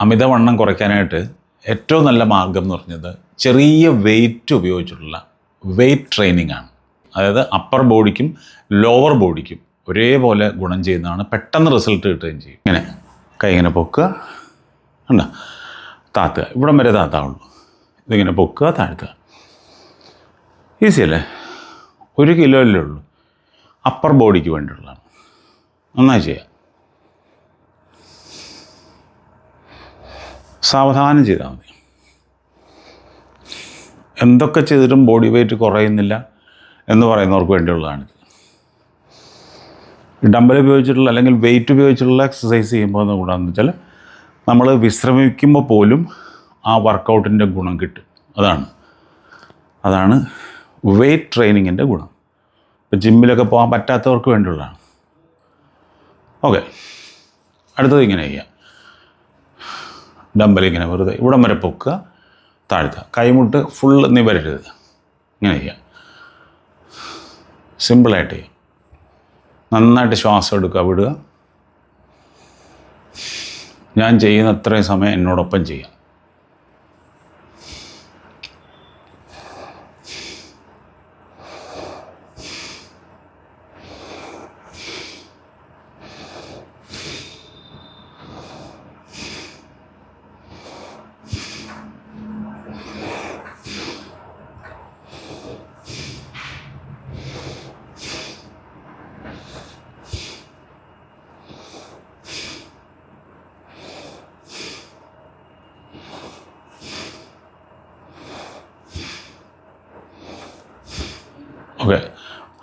അമിതവണ്ണം കുറയ്ക്കാനായിട്ട് ഏറ്റവും നല്ല മാർഗം എന്ന് പറഞ്ഞത് ചെറിയ വെയിറ്റ് ഉപയോഗിച്ചിട്ടുള്ള വെയിറ്റ് ട്രെയിനിങ് ആണ്. അതായത് അപ്പർ ബോഡിക്കും ലോവർ ബോഡിക്കും ഒരേപോലെ ഗുണം ചെയ്യുന്നതാണ് പെട്ടെന്ന് റിസൾട്ട് കിട്ടുകയും ചെയ്യും. ഇങ്ങനെ കൈ ഇങ്ങനെ പൊക്കുക. ഉണ്ട താത്തുക. ഇവിടം വരെ താത്താവുള്ളൂ. ഇതിങ്ങനെ പൊക്കുക താഴ്ത്തുക. ഈസി അല്ലേ? ഒരു കിലോയിലേ ഉള്ളൂ. അപ്പർ ബോഡിക്ക് വേണ്ടിയുള്ളതാണ്. നന്നായി ചെയ്യാം. സാവധാനം ചെയ്താൽ മതി. എന്തൊക്കെ ചെയ്തിട്ടും ബോഡി വെയിറ്റ് കുറയുന്നില്ല എന്ന് പറയുന്നവർക്ക് വേണ്ടിയുള്ളതാണിത് ഡമ്പൽ ഉപയോഗിച്ചിട്ടുള്ള അല്ലെങ്കിൽ വെയിറ്റ് ഉപയോഗിച്ചിട്ടുള്ള എക്സസൈസ് ചെയ്യുമ്പോൾ എന്ന് കൂടാന്ന് വെച്ചാൽ നമ്മൾ വിശ്രമിക്കുമ്പോൾ പോലും ആ വർക്കൗട്ടിന്റെ ഗുണം കിട്ടും. അതാണ്. അതാണ് വെയിറ്റ് ട്രെയിനിങ്ങിന്റെ ഗുണം. ഇപ്പോൾ ജിമ്മിലൊക്കെ പോകാൻ പറ്റാത്തവർക്ക് വേണ്ടിയുള്ളതാണ്. ഓക്കെ അടുത്തത് ഇങ്ങനെ ചെയ്യാം. ഡമ്പൽ ഇങ്ങനെ വെറുതെ. ഇവിടം വരെ പൊക്കുക താഴ്ത്തുക. കൈമുട്ട് ഫുൾ നിവരരുത്. ഇങ്ങനെ ചെയ്യുക. സിമ്പിളായിട്ട് ചെയ്യാം നന്നായിട്ട് ശ്വാസം എടുക്കുക വിടുക. ഞാൻ ചെയ്യുന്ന അത്രയും സമയം എന്നോടൊപ്പം ചെയ്യാം ഓക്കെ.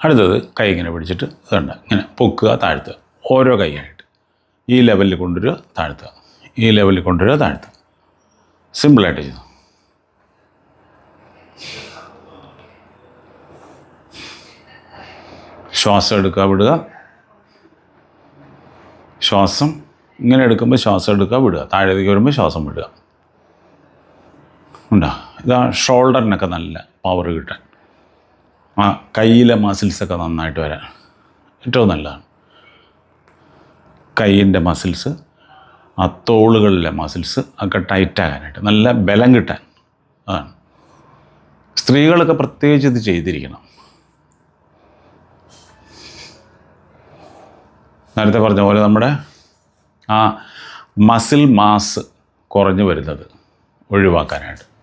അടുത്തത് കൈ ഇങ്ങനെ പിടിച്ചിട്ട് ഇതുണ്ട്. ഇങ്ങനെ പൊക്കുക താഴ്ത്തുക. ഓരോ കൈയായിട്ട്. ഈ ലെവലിൽ കൊണ്ടുവരിക താഴ്ത്തുക. ഈ ലെവലിൽ കൊണ്ടുവരിക താഴ്ത്തുക. സിമ്പിളായിട്ട് ചെയ്തു ശ്വാസം എടുക്കുക വിടുക. ശ്വാസം ഇങ്ങനെ എടുക്കുമ്പോൾ ശ്വാസം എടുക്കുക വിടുക. താഴേക്ക് വരുമ്പോൾ ശ്വാസം വിടുക. ഉണ്ടോ? ഇതാ ഷോൾഡറിനൊക്കെ നല്ല പവർ കിട്ടാൻ. ആ കയ്യിലെ മസിൽസൊക്കെ നന്നായിട്ട് വരാൻ ഏറ്റവും നല്ലതാണ്. കയ്യിന്റെ മസിൽസ് ആ തോളുകളിലെ മസിൽസ് ഒക്കെ ടൈറ്റാകാനായിട്ട് നല്ല ബലം കിട്ടാൻ അതാണ് സ്ത്രീകളൊക്കെ പ്രത്യേകിച്ച് ഇത് ചെയ്തിരിക്കണം. നേരത്തെ പറഞ്ഞ പോലെ നമ്മുടെ ആ മസിൽ മാസ് കുറഞ്ഞു വരുന്നത് ഒഴിവാക്കാനായിട്ട്.